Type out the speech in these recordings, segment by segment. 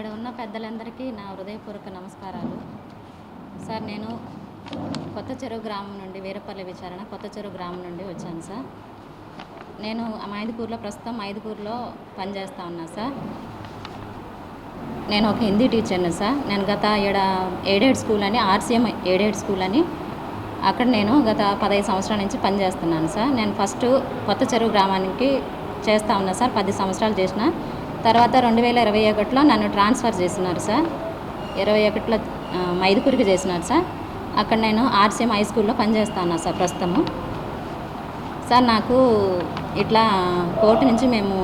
ఇక్కడ ఉన్న పెద్దలందరికీ నా హృదయపూర్వక నమస్కారాలు. సార్ నేను కొత్త చెరువు గ్రామం నుండి వీరపల్లి విచారణ కొత్త చెరువు గ్రామం నుండి వచ్చాను సార్. నేను మైదుపూర్లో ప్రస్తుతం మైదుపూర్లో పనిచేస్తూ ఉన్నా సార్. నేను ఒక హిందీ టీచర్ని సార్. నేను గత ఏడ ఎయిడెడ్ స్కూల్ అని ఆర్సీఎం ఎయిడెడ్ స్కూల్ అని అక్కడ నేను గత పదహైదు సంవత్సరాల నుంచి పనిచేస్తున్నాను సార్. నేను ఫస్ట్ కొత్త చెరువు గ్రామానికి చేస్తా ఉన్నా సార్. పది సంవత్సరాలు చేసిన తర్వాత రెండు వేల ఇరవై ఒకటిలో నన్ను ట్రాన్స్ఫర్ చేసినారు సార్. ఇరవై ఒకటిలో మైదుకూరికి చేసినారు సార్. అక్కడ నేను ఆర్సీఎం హై స్కూల్లో పనిచేస్తాను సార్ ప్రస్తుతము. సార్ నాకు ఇట్లా కోర్టు నుంచి మేము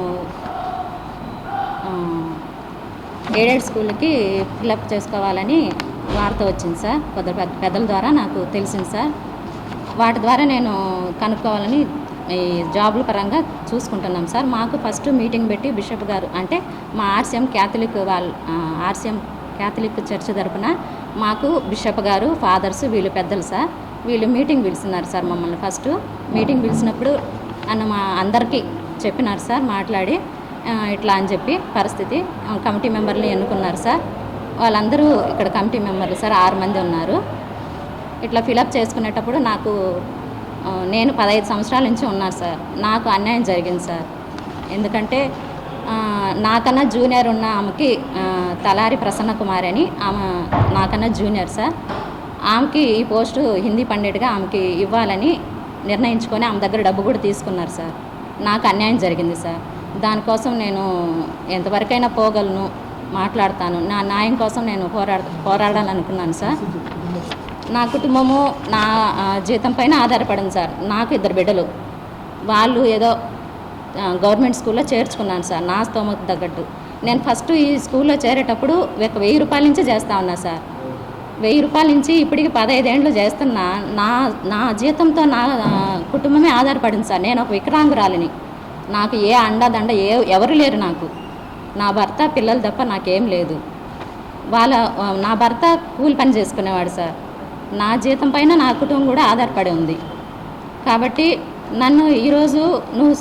ఎయిడెడ్ స్కూల్కి ఫిలప్ చేసుకోవాలని వార్త వచ్చింది సార్. కొద్ది పెద్ద పెద్దల ద్వారా నాకు తెలిసింది సార్. వాటి ద్వారా నేను కనుక్కోవాలని ఈ జాబ్ల పరంగా చూసుకుంటున్నాం సార్. మాకు ఫస్ట్ మీటింగ్ పెట్టి బిషప్ గారు అంటే మా ఆర్సీఎం క్యాథలిక్ వాళ్ళ ఆర్సీఎం క్యాథలిక్ చర్చ్ తరపున మాకు బిషప్ గారు ఫాదర్స్ వీళ్ళు పెద్దలు సార్. వీళ్ళు మీటింగ్ పిలిచినారు సార్ మమ్మల్ని ఫస్ట్. మీటింగ్ పిలిచినప్పుడు అన్న మా అందరికీ చెప్పినారు సార్ మాట్లాడి ఇట్లా అని చెప్పి పరిస్థితి. కమిటీ మెంబర్లు ఎన్నుకున్నారు సార్. వాళ్ళందరూ ఇక్కడ కమిటీ మెంబర్లు సార్ ఆరు మంది ఉన్నారు. ఇట్లా ఫిలప్ చేసుకునేటప్పుడు నాకు నేను పదహైదు సంవత్సరాల నుంచి ఉన్నాను సార్. నాకు అన్యాయం జరిగింది సార్. ఎందుకంటే నాకన్నా జూనియర్ ఉన్న ఆమెకి తలారి ప్రసన్న కుమార్ అని ఆమె నాకన్నా జూనియర్ సార్. ఆమెకి ఈ పోస్టు హిందీ పండిట్గా ఆమెకి ఇవ్వాలని నిర్ణయించుకొని ఆమె దగ్గర డబ్బు కూడా తీసుకున్నారు సార్. నాకు అన్యాయం జరిగింది సార్. దానికోసం నేను ఎంతవరకైనా పోగలను మాట్లాడతాను. నా న్యాయం కోసం నేను పోరాడ పోరాడాలనుకున్నాను సార్. నా కుటుంబము నా జీతం పైన ఆధారపడింది సార్. నాకు ఇద్దరు బిడ్డలు. వాళ్ళు ఏదో గవర్నమెంట్ స్కూల్లో చేర్చుకున్నాను సార్ నా స్తోమత తగ్గట్టు. నేను ఫస్ట్ ఈ స్కూల్లో చేరేటప్పుడు ఒక వెయ్యి రూపాయల నుంచి చేస్తా ఉన్నా సార్. వెయ్యి రూపాయల నుంచి ఇప్పటికి పదహైదేండ్లు చేస్తున్నా. నా నా జీతంతో నా కుటుంబమే ఆధారపడింది సార్. నేను ఒక వికలాంగురాలిని. నాకు ఏ అండదండ ఏ ఎవరు లేరు నాకు. నా భర్త పిల్లలు తప్ప నాకేం లేదు. వాళ్ళ నా భర్త కూలి పని చేసుకునేవాడు సార్. నా జీతం పైన నా కుటుంబం కూడా ఆధారపడి ఉంది. కాబట్టి నన్ను ఈరోజు నువ్వు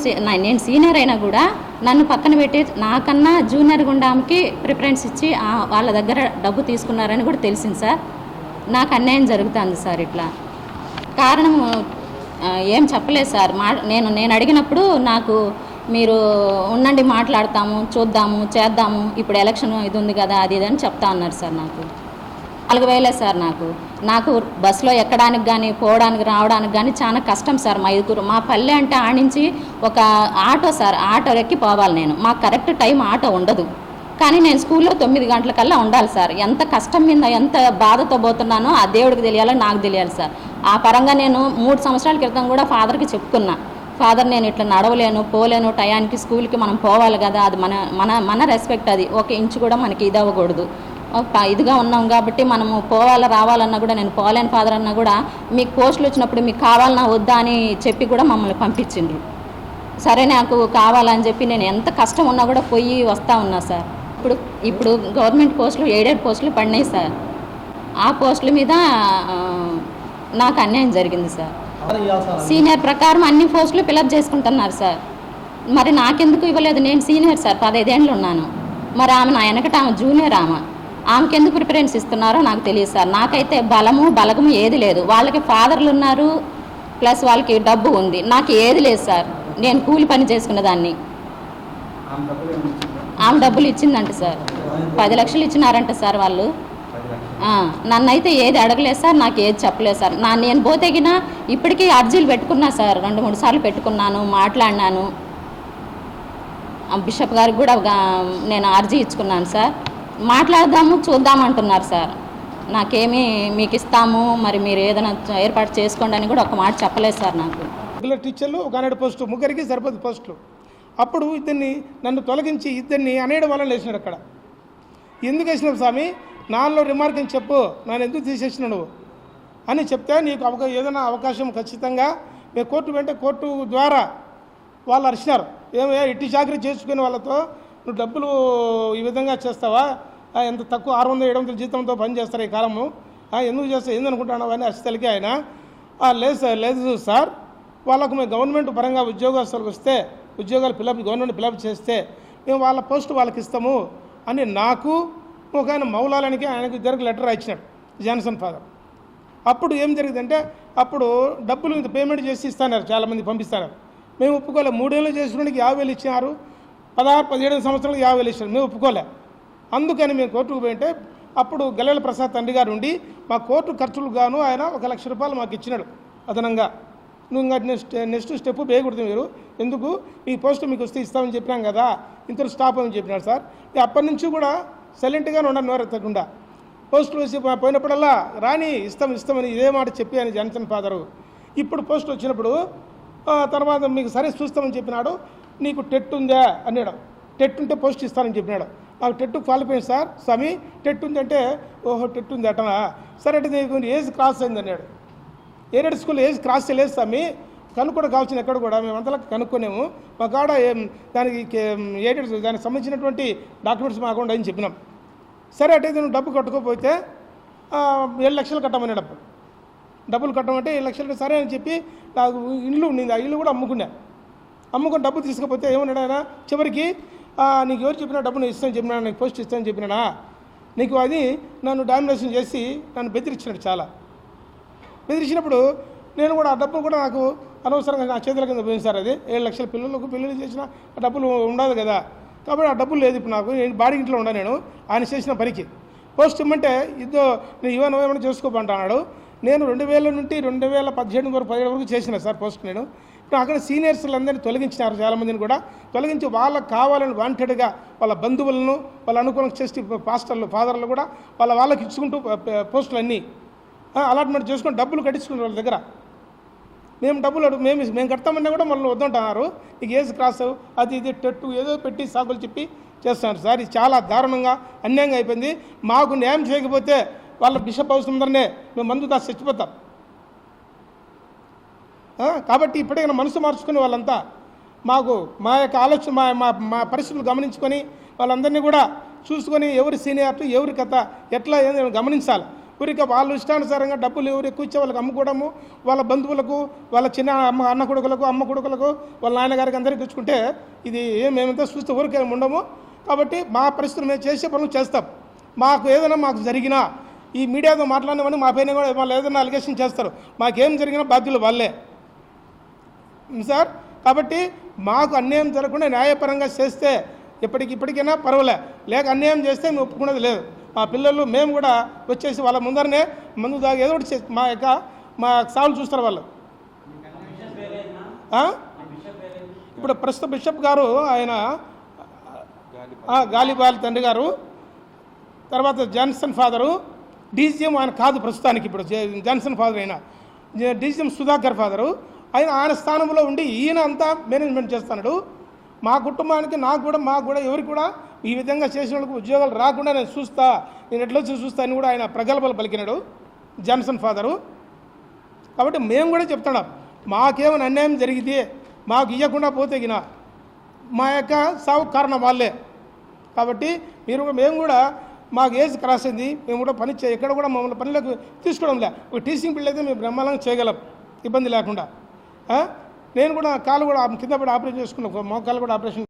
నేను సీనియర్ అయినా కూడా నన్ను పక్కన పెట్టి నాకన్నా జూనియర్ గుండాకి ప్రిఫరెన్స్ ఇచ్చి వాళ్ళ దగ్గర డబ్బు తీసుకున్నారని కూడా తెలిసింది సార్. నాకు అన్యాయం జరుగుతుంది సార్ ఇట్లా. కారణం ఏం చెప్పలేదు సార్. మా నేను నేను అడిగినప్పుడు నాకు మీరు ఉండండి మాట్లాడతాము చూద్దాము చేద్దాము ఇప్పుడు ఎలక్షన్ ఇది ఉంది కదా అది ఇది అని చెప్తా ఉన్నారు సార్ నాకు. నాలుగు వేలే సార్ నాకు. నాకు బస్సులో ఎక్కడానికి కానీ పోవడానికి రావడానికి కానీ చాలా కష్టం సార్ మా ఐదుగురు. మా పల్లె అంటే ఆడించి ఒక ఆటో సార్ ఆటో ఎక్కి పోవాలి నేను. మాకు కరెక్ట్ టైం ఆటో ఉండదు. కానీ నేను స్కూల్లో తొమ్మిది గంటలకల్లా ఉండాలి సార్. ఎంత కష్టం మీద ఎంత బాధతో పోతున్నానో ఆ దేవుడికి తెలియాలో నాకు తెలియాలి సార్. ఆ పరంగా నేను మూడు సంవత్సరాల క్రితం కూడా ఫాదర్కి చెప్పుకున్నా. ఫాదర్ నేను ఇట్లా నడవలేను పోలేను టయానికి స్కూల్కి మనం పోవాలి కదా అది మన మన మన రెస్పెక్ట్ అది. ఒక ఇంచు కూడా మనకి ఇది అవ్వకూడదు. ఇదిగా ఉన్నాం కాబట్టి మనము పోవాలా రావాలన్నా కూడా నేను పోలేని ఫాదర్ అన్నా కూడా మీకు పోస్టులు వచ్చినప్పుడు మీకు కావాలన్నా వద్దా అని చెప్పి కూడా మమ్మల్ని పంపించిండ్రు. సరే నాకు కావాలని చెప్పి నేను ఎంత కష్టం ఉన్నా కూడా పోయి వస్తూ ఉన్నా సార్. ఇప్పుడు ఇప్పుడు గవర్నమెంట్ పోస్టులు ఎయిడెడ్ పోస్టులు పడినాయి సార్. ఆ పోస్టుల మీద నాకు అన్యాయం జరిగింది సార్. సీనియర్ ప్రకారం అన్ని పోస్టులు ఫిలప్ చేసుకుంటున్నారు సార్. మరి నాకెందుకు ఇవ్వలేదు? నేను సీనియర్ సార్ పదైదేళ్ళు ఉన్నాను. మరి ఆమె నా వెనకట ఆమె జూనియర్ ఆమె. ఆమెకెందుకు ప్రిఫరెన్స్ ఇస్తున్నారో నాకు తెలియదు సార్. నాకైతే బలము బలగము ఏది లేదు. వాళ్ళకి ఫాదర్లు ఉన్నారు ప్లస్ వాళ్ళకి డబ్బు ఉంది. నాకు ఏది లేదు సార్. నేను కూలి పని చేసుకున్న దాన్ని. ఆమె డబ్బులు ఇచ్చిందంట సార్. పది లక్షలు ఇచ్చినారంట సార్ వాళ్ళు. నన్నైతే ఏది అడగలేదు సార్ నాకు ఏది చెప్పలేదు సార్. నా నేను పోతేగిన ఇప్పటికీ అర్జీలు పెట్టుకున్నా సార్. రెండు మూడు సార్లు పెట్టుకున్నాను మాట్లాడినాను. బిషప్ గారికి కూడా నేను అర్జీ ఇచ్చుకున్నాను సార్. మాట్లాడదాము చూద్దాం అంటున్నారు సార్. నాకేమీ మీకు ఇస్తాము మరి మీరు ఏదైనా ఏర్పాటు చేసుకోండి అని కూడా ఒక మాట చెప్పలేదు సార్ నాకు. రెగ్యులర్ టీచర్లు ఒక హండ్రెడ్ పోస్టు ముగ్గురికి సరిపోదు పోస్టులు అప్పుడు ఇద్దరిని నన్ను తొలగించి ఇద్దరిని అనేయడం వల్ల లేచినాడు అక్కడ. ఎందుకు వేసినావు స్వామి? నాలో రిమార్క్ అని చెప్పు నన్ను ఎందుకు తీసేసిన నువ్వు? అని చెప్తే నీకు అవక ఏదైనా అవకాశం ఖచ్చితంగా మేము కోర్టు వెంటే కోర్టు ద్వారా వాళ్ళు అరిచినారు. ఏమయ్యా ఇట్టి చాకరీ చేసుకునే వాళ్ళతో నువ్వు డబ్బులు ఈ విధంగా చేస్తావా? ఎంత తక్కువ ఆరు వందల ఏడు వందల జీతంతో పని చేస్తారు ఈ కాలము. ఆ, ఎందుకు చేస్తావు ఏందనుకుంటున్నావు అని అసలుకి ఆయన. లేదు సార్ లేదు సార్. వాళ్ళకు మేము గవర్నమెంట్ పరంగా ఉద్యోగస్తులకు వస్తే ఉద్యోగాలు పిలప్ గవర్నమెంట్ ఫిలప్ చేస్తే మేము వాళ్ళ పోస్ట్ వాళ్ళకి ఇస్తాము అని నాకు ఒక ఆయన మౌలాలనికి ఆయనకు ఇద్దరికి లెటర్ ఇచ్చినాడు జాన్సన్ ఫాదర్. అప్పుడు ఏం జరిగిందంటే అప్పుడు డబ్బులు ఇంత పేమెంట్ చేసి ఇస్తున్నారు చాలామంది పంపిస్తారు. మేము ఒప్పుకోలే మూడేళ్ళు చేసిన యాభై వేలు ఇచ్చినారు. పదహారు పదిహేడు సంవత్సరాలు యాభై వేలు మేము ఒప్పుకోలే. అందుకని మేము కోర్టుకు పోయింటే అప్పుడు గల్లెల ప్రసాద్ తండ్రి గారు ఉండి మా కోర్టు ఖర్చులు గాను ఆయన ఒక లక్ష రూపాయలు మాకు ఇచ్చినాడు అదనంగా. నువ్వు ఇంకా నెక్స్ట్ నెక్స్ట్ స్టెప్ వేయకూడదు మీరు? ఎందుకు? ఈ పోస్ట్ మీకు వస్తే ఇస్తామని చెప్పినాం కదా. ఇంత స్టాప్ అని చెప్పినాడు సార్. అప్పటి నుంచి కూడా సైలెంట్గానే ఉన్నాను నోరెత్తకుండా పోస్టులు వచ్చి పోయినప్పుడల్లా రాని ఇస్తాం ఇస్తామని ఇదే మాట చెప్పి అని జనసన్ ఫాదరు. ఇప్పుడు పోస్ట్ వచ్చినప్పుడు తర్వాత మీకు సరే చూస్తామని చెప్పినాడు. నీకు టెట్ ఉందా? అన్నాడు. టెట్ ఉంటే పోస్ట్ ఇస్తానని చెప్పినాడు. నాకు TET qualify sir Swami TET ఉంది అంటే ఓహో టెట్ ఉంది అటనా? సరే అంటే నీకు ఏజ్ క్రాస్ అయింది అన్నాడు. ఏడెడ్ స్కూల్ ఏజ్ క్రాస్ చేయలేదు స్వామి. కనుక్కోవడం కావాల్సిన ఎక్కడ కూడా మేము అంతలా కనుక్కోలేము మా కాడ దానికి ఏడెడ్ దానికి సంబంధించినటువంటి డాక్యుమెంట్స్ మాకుండా అని చెప్పినాం. సరే అంటే నువ్వు డబ్బు కట్టుకోకపోతే ఏడు లక్షలు కట్టమని డబ్బు డబ్బులు కట్టమంటే ఏడు లక్షలు సరే అని చెప్పి నాకు ఇల్లు ఉండింది. ఆ ఇల్లు కూడా అమ్ముకున్నా. అమ్ముకొని డబ్బు తీసుకపోతే ఏమన్నాడు ఆయన? చివరికి నీకు ఎవరు చెప్పినా డబ్బు నేను ఇస్తాను చెప్పినా నీకు పోస్ట్ ఇస్తాను చెప్పినాడా? నీకు అది నన్ను డామినేషన్ చేసి నన్ను బెదిరించినాడు చాలా. బెదిరించినప్పుడు నేను కూడా ఆ డబ్బు కూడా నాకు అనవసరంగా నా చేతుల కింద పోయింది సార్ అది. ఏడు లక్షల పిల్లలకు పిల్లలు చేసిన ఆ డబ్బులు ఉండదు కదా. కాబట్టి ఆ డబ్బులు లేదు ఇప్పుడు నాకు. నేను బాడీ ఇంట్లో ఉన్నా నేను. ఆయన చేసిన పనికి. పోస్ట్ ఇమ్మంటే ఇద్దో నేను ఇవ్వను ఏమైనా చేసుకోమంటున్నాడు నేను రెండు వేల నుండి రెండు వేల పదిహేడు వరకు పదిహేడు వరకు చేసిన సార్ పోస్ట్ నేను. ఇప్పుడు అక్కడ సీనియర్స్లందరినీ తొలగించినారు చాలామందిని కూడా. తొలగించి వాళ్ళకి కావాలని వాంటెడ్గా వాళ్ళ బంధువులను వాళ్ళ అనుకూలం చేసి పాస్టర్లు ఫాదర్లు కూడా వాళ్ళ వాళ్ళకి ఇచ్చుకుంటూ పోస్టులు అన్నీ అలాట్మెంట్ చేసుకుని డబ్బులు కట్టించుకుని వాళ్ళ దగ్గర. మేము డబ్బులు అడుగు మేము మేము కడతామన్నా కూడా మళ్ళీ వద్దంటున్నారు. నీకు ఏజ్ క్రాస్ అది ఇది టెట్టు ఏదో పెట్టి సాకులు చెప్పి చేస్తున్నారు సార్. ఇది చాలా దారుణంగా అన్యాయంగా అయిపోయింది. మాకు న్యాయం చేయకపోతే వాళ్ళ బిషప్ హౌస్ ముందరనే మేము మందు కాస్త చచ్చిపోతాం. కాబట్టి ఇప్పటికైనా మనసు మార్చుకుని వాళ్ళంతా మాకు మా యొక్క ఆలోచన మా మా మా పరిస్థితులు గమనించుకొని వాళ్ళందరినీ కూడా చూసుకొని ఎవరి సీనియారిటీ ఎవరి కథ ఎట్లా ఏంది గమనించాలి. ఊరిక వాళ్ళు ఇష్టానుసారంగా డబ్బులు ఎవరు ఎక్కువ ఇచ్చే వాళ్ళకి అమ్ముకోవడము వాళ్ళ బంధువులకు వాళ్ళ చిన్న అమ్మ అన్న కొడుకులకు అమ్మ కొడుకులకు వాళ్ళ నాన్నగారికి అందరికీ తెచ్చుకుంటే ఇది ఏం మేమంతా చూస్తే ఊరికే ఉండము. కాబట్టి మా పరిస్థితులు మేము చేసే పనులు చేస్తాం. మాకు ఏదైనా మాకు జరిగినా ఈ మీడియాతో మాట్లాడినవని మా పైన కూడా వాళ్ళు ఏదైనా అలిగేషన్ చేస్తారు. మాకేం జరిగినా బాధ్యులు వాళ్ళే. సార్? కాబట్టి మాకు అన్యాయం జరగకుండా న్యాయపరంగా చేస్తే ఇప్పటికి ఇప్పటికైనా పర్వాలే. లేక అన్యాయం చేస్తే మేము ఒప్పుకునేది లేదు. మా పిల్లలు మేము కూడా వచ్చేసి వాళ్ళ ముందరనే మందు దాకా ఏదో ఒకటి మా యొక్క మా సావులు చూస్తారు వాళ్ళు. ఇప్పుడు ప్రస్తుత బిషప్ గారు ఆయన గాలిబాల్ గాలిబాలి తండ్రి గారు తర్వాత జాన్సన్ ఫాదరు డీసీఎం ఆయన కాదు ప్రస్తుతానికి ఇప్పుడు. జాన్సన్ ఫాదర్ అయిన. DCM Sudhakar father. ఆయన ఆయన స్థానంలో ఉండి ఈయన అంతా మేనేజ్మెంట్ చేస్తున్నాడు. మా కుటుంబానికి నాకు కూడా మాకు కూడా ఎవరికి కూడా ఈ విధంగా చేసిన వాళ్ళకి ఉద్యోగాలు రాకుండా నేను చూస్తా నేను ఎట్లా వచ్చి చూస్తా అని కూడా ఆయన ప్రగల్భాలు పలికినాడు జాన్సన్ ఫాదరు. కాబట్టి మేము కూడా చెప్తున్నాం మాకేమైనా అన్యాయం జరిగితే మాకు ఇవ్వకుండా పోతే గిన మా యొక్క సాగు కారణం వాళ్ళే. కాబట్టి మీరు కూడా- మేము కూడా మాకు ఏజ్ క్రాస్ అయింది మేము కూడా పని చే ఎక్కడ కూడా మమ్మల్ని పనిలోకి తీసుకోవడం లే. ఒక టీచింగ్ బిల్ అయితే మేము బ్రహ్మాండంగా చేయగలం ఇబ్బంది లేకుండా. నేను కూడా కాలు కూడా కింద పడి ఆపరేషన్ చేసుకున్నాను మోకాలు కూడా ఆపరేషన్